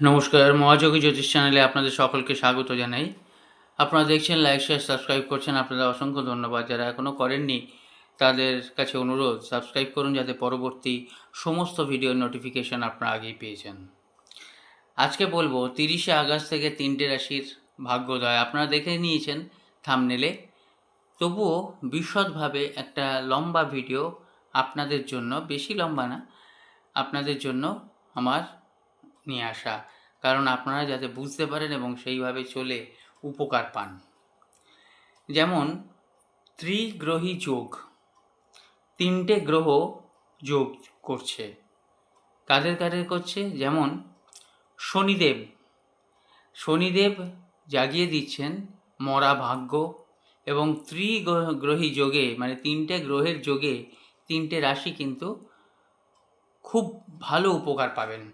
নমস্কার, মহাযোগী জ্যোতিষ চ্যানেলে আপনাদের সকলকে স্বাগত জানাই। আপনারা দেখছেন লাইক, শেয়ার, সাবস্ক্রাইব করছেন, আপনাদের অসংখ্য ধন্যবাদ। যারা এখনও করেননি, তাদের কাছে অনুরোধ, সাবস্ক্রাইব করুন যাতে পরবর্তী সমস্ত ভিডিওর নোটিফিকেশন আপনারা আগেই পেয়েছেন আজকে বলব, তিরিশে আগস্ট থেকে তিনটে রাশির ভাগ্যোদয়। আপনারা দেখে নিয়েছেন থামনেলে তবুও বিশদভাবে একটা লম্বা ভিডিও আপনাদের জন্য, বেশি লম্বা না, আপনাদের জন্য আমার নিয়ে আসা। কারণ আপনারা যাতে বুঝতে পারেন এবং সেইভাবে চলে উপকার পান। যেমন, ত্রিগ্রহী যোগ। তিনটে গ্রহ যোগ করছে। কাদের কাদের করছে? যেমন, শনিদেব। শনিদেব জাগিয়ে দিচ্ছেন মরা ভাগ্য এবং ত্রিগ্রহী যোগে মানে তিনটে গ্রহের যোগে তিনটে রাশি কিন্তু খুব ভালো উপকার পাবেন।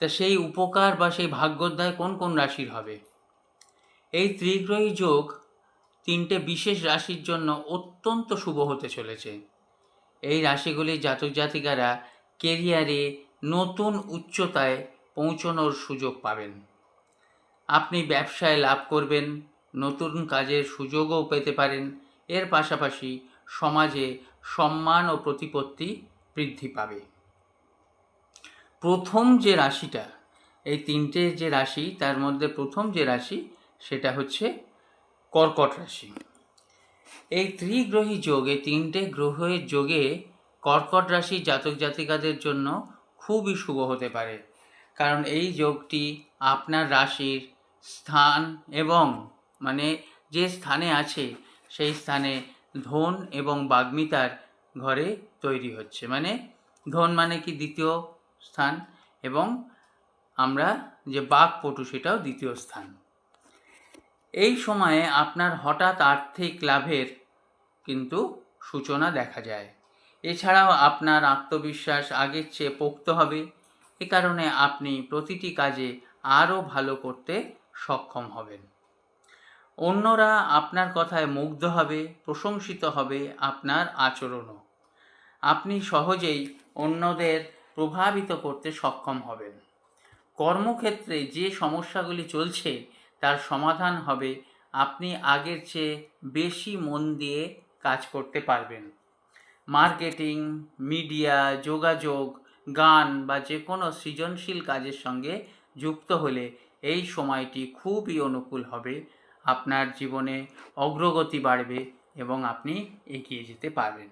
তা সেই উপকার বা সেই ভাগ্যোদয় কোন কোন রাশির হবে? এই ত্রিগ্রহী যোগ তিনটে বিশেষ রাশির জন্য অত্যন্ত শুভ হতে চলেছে। এই রাশিগুলির জাতক জাতিকারা কেরিয়ারে নতুন উচ্চতায় পৌঁছনোর সুযোগ পাবেন। আপনি ব্যবসায় লাভ করবেন, নতুন কাজের সুযোগও পেতে পারেন, এর পাশাপাশি সমাজে সম্মান ও প্রতিপত্তি বৃদ্ধি পাবে। প্রথম যে রাশিটা, এই তিনটে যে রাশি, তার মধ্যে প্রথম যে রাশি, সেটা হচ্ছে কর্কট রাশি। এই ত্রিগ্রহী যোগ তিনটে গ্রহের যোগে কর্কট রাশি জাতক জাতিকাদের জন্য খুবই শুভ হতে পারে। কারণ এই যোগটি আপনার রাশির স্থান এবং মানে যে স্থানে আছে, সেই স্থানে ধন এবং বাগ্মিতার ঘরে তৈরি হচ্ছে। মানে ধন মানে কি? দ্বিতীয় স্থান এবং আমরা যে বাঘ পটু সেটাও দ্বিতীয় স্থান। এই সময়ে আপনার হঠাৎ আর্থিক লাভের কিন্তু সূচনা দেখা যায়। এছাড়াও আপনার আত্মবিশ্বাস আগের চেয়ে পোক্ত হবে। এ কারণে আপনি প্রতিটি কাজে আরও ভালো করতে সক্ষম হবেন। অন্যরা আপনার কথায় মুগ্ধ হবে, প্রশংসিত হবে আপনার আচরণও। আপনি সহজেই অন্যদের প্রভাবিত করতে সক্ষম হবেন। কর্মক্ষেত্রে যে সমস্যাগুলি চলছে, তার সমাধান হবে আপনি আগের চেয়ে বেশি মন দিয়ে কাজ করতে পারবেন। মার্কেটিং, মিডিয়া, যোগাযোগ, গান বা যে কোনো সৃজনশীল কাজের সঙ্গে যুক্ত হলে এই সময়টি খুবই অনুকূল হবে, আপনার জীবনে অগ্রগতি বাড়বে এবং আপনি এগিয়ে যেতে পারবেন।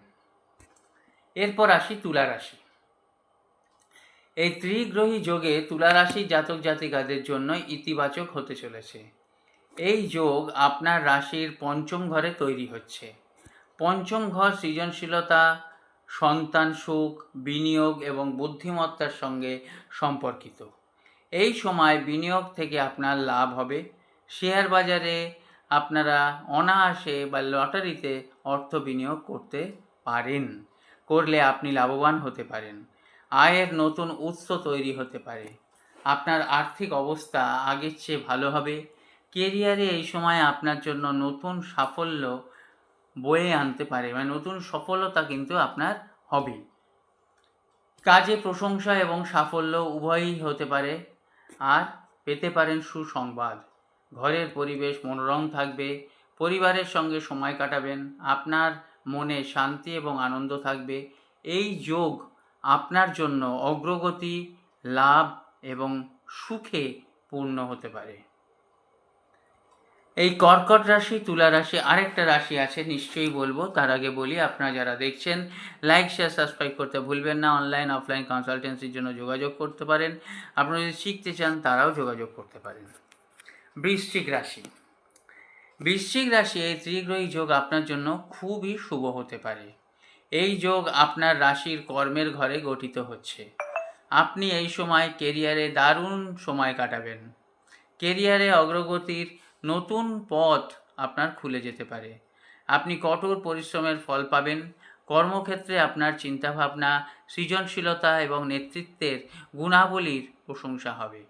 এরপর আসি তুলা রাশি। এই ত্রিগ্রহী যোগে তুলা রাশির জাতক জাতিকাদের জন্য ইতিবাচক হতে চলেছে। এই যোগ আপনার রাশির পঞ্চম ঘরে তৈরি হচ্ছে। পঞ্চম ঘর সৃজনশীলতা, সন্তান সুখ, বিনিয়োগ এবং বুদ্ধিমত্তার সঙ্গে সম্পর্কিত। এই সময় বিনিয়োগ থেকে আপনার লাভ হবে। শেয়ার বাজারে আপনারা অনায়াসে বা লটারিতে অর্থ বিনিয়োগ করতে পারেন। করলে আপনি লাভবান হতে পারেন। আয়ের নতুন উৎস তৈরি হতে পারে। আপনার আর্থিক অবস্থা আগের চেয়ে ভালো হবে। কেরিয়ারে এই সময় আপনার জন্য নতুন সাফল্য বয়ে আনতে পারে। মানে নতুন সফলতা কিন্তু আপনার হবে। কাজে প্রশংসা এবং সাফল্য উভয়ই হতে পারে আর পেতে পারেন সুসংবাদ। ঘরের পরিবেশ মনোরম থাকবে, পরিবারের সঙ্গে সময় কাটাবেন, আপনার মনে শান্তি এবং আনন্দ থাকবে। এই যোগ আপনার জন্য অগ্রগতি, লাভ এবং সুখে পূর্ণ হতে পারে। এই কর্কট রাশি, তুলা রাশি, আরেকটা রাশি আছে, নিশ্চয়ই বলব। তার আগে বলি, আপনারা যারা দেখছেন লাইক শেয়ার সাবস্ক্রাইব করতে ভুলবেন না। অনলাইন অফলাইন কনসালটেন্সির জন্য যোগাযোগ করতে পারেন। আপনারা যদি শিখতে চান, তারাও যোগাযোগ করতে পারেন। বৃশ্চিক রাশি। বৃশ্চিক রাশি, এই ত্রিগ্রহী যোগ আপনার জন্য খুবই শুভ হতে পারে। এই যোগ আপনার রাশির কর্মের ঘরে গঠিত হচ্ছে। আপনি এই সময় কেরিয়ারে দারুণ সময় কাটাবেন। কেরিয়ারে অগ্রগতির নতুন পথ আপনার খুলে যেতে পারে। আপনি কঠোর পরিশ্রমের ফল পাবেন। কর্মক্ষেত্রে আপনার চিন্তাভাবনা, সৃজনশীলতা এবং নেতৃত্বের গুণাবলীর প্রশংসা হবে।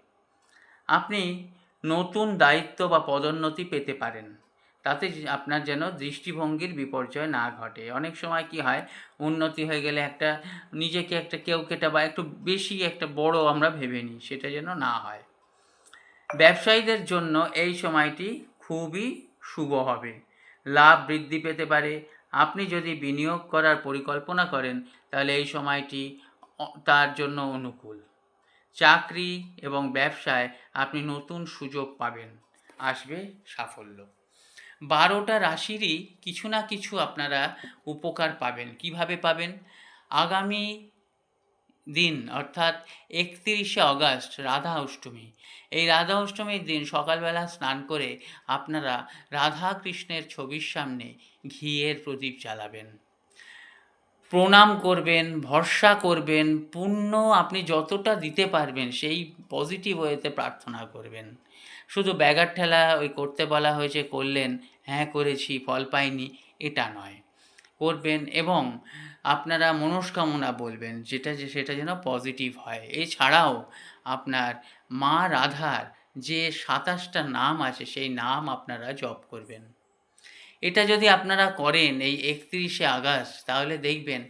আপনি নতুন দায়িত্ব বা পদোন্নতি পেতে পারেন। তাতে আপনার যেন দৃষ্টিভঙ্গির বিপর্যয় না ঘটে। অনেক সময় কি হয়, উন্নতি হয়ে গেলে একটা, নিজেকে একটা কেউ কেটা বা একটু বেশি একটা বড় আমরা ভেবে নিই, সেটা যেন না হয়। ব্যবসায়ীদের জন্য এই সময়টি খুবই শুভ হবে। লাভ বৃদ্ধি পেতে পারে। আপনি যদি বিনিয়োগ করার পরিকল্পনা করেন, তাহলে এই সময়টি তার জন্য অনুকূল। চাকরি এবং ব্যবসায় আপনি নতুন সুযোগ পাবেন। আসবে সাফল্য। বারোটা রাশিরই কিছু না কিছু আপনারা উপকার পাবেন। কীভাবে পাবেন? আগামী দিন, অর্থাৎ একত্রিশে অগস্ট রাধা অষ্টমী। এই রাধা অষ্টমীর দিন সকালবেলা স্নান করে আপনারা রাধা কৃষ্ণের ছবির সামনে ঘিয়ের প্রদীপ জ্বালাবেন। প্রণাম করবেন, ভরসা করবেন, পুণ্য আপনি যতটা দিতে পারবেন সেই পজিটিভ ওয়েতে প্রার্থনা করবেন। শুধু ব্যাগার ঠেলা ওই করতে বলা হয়েছে, করলেন হ্যাঁ করেছি, ফল পাইনি, এটা নয়। করবেন এবং আপনারা মনস্কামনা বলবেন, যেটা যে, সেটা যেন পজিটিভ হয়। এছাড়াও আপনার মা রাধার যে সাতাশটা নাম আছে, সেই নাম আপনারা জপ করবেন। এটা যদি আপনারা করেন এই একত্রিশে আগস্ট, তাহলে দেখবেন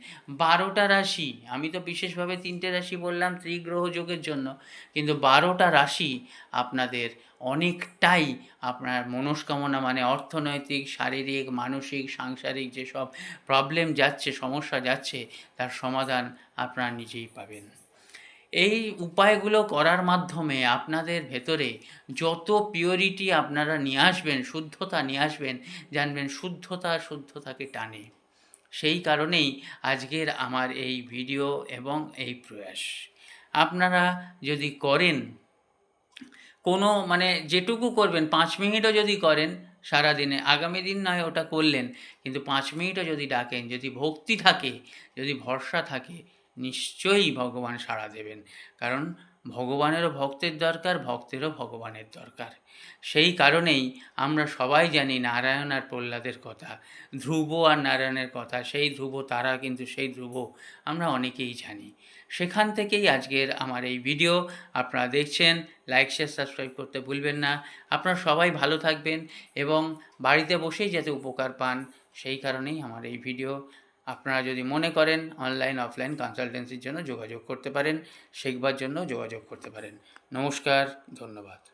বারোটা রাশি, আমি তো বিশেষভাবে তিনটে রাশি বললাম ত্রিগ্রহ যোগের জন্য, কিন্তু বারোটা রাশি আপনাদের অনেকটাই আপনার মনস্কামনা মানে অর্থনৈতিক, শারীরিক, মানসিক, সাংসারিক যেসব প্রবলেম যাচ্ছে, সমস্যা যাচ্ছে, তার সমাধান আপনারা নিজেই পাবেন। এই উপায়গুলো করার মাধ্যমে আপনাদের ভেতরে যত পিওরিটি আপনারা নিয়ে আসবেন, শুদ্ধতা নিয়ে আসবেন, জানবেন শুদ্ধতা শুদ্ধতাকে টানে। সেই কারণেই আজকের আমার এই ভিডিও এবং এই প্রয়াস। আপনারা যদি করেন, কোনো মানে যেটুকু করবেন, পাঁচ মিনিটও যদি করেন, সারাদিনে, আগামী দিন নয় ওটা করলেন, কিন্তু পাঁচ মিনিটও যদি ডাকেন, যদি ভক্তি থাকে, যদি ভরসা থাকে নিশ্চয়ই ভগবান সাড়া দেবেন। কারণ ভগবানেরও ভক্তের দরকার, ভক্তেরও ভগবানের দরকার। সেই কারণেই আমরা সবাই জানি নারায়ণ আর প্রহ্লাদের কথা। ধ্রুব আর নারায়ণের কথা, সেই ধ্রুব, তারা কিন্তু সেই ধ্রুব, আমরা অনেকেই জানি। সেখান থেকেই আজকের আমার এই ভিডিও। আপনারা দেখছেন, লাইক, শেয়ার, সাবস্ক্রাইব করতে ভুলবেন না। আপনারা সবাই ভালো থাকবেন এবং বাড়িতে বসেই যাতে উপকার পান, সেই কারণেই আমার এই ভিডিও। আপনারা যদি মনে করেন অনলাইন অফলাইন কনসালটেন্সির জন্য যোগাযোগ করতে পারেন, শেখবার জন্য যোগাযোগ করতে পারেন। নমস্কার, ধন্যবাদ।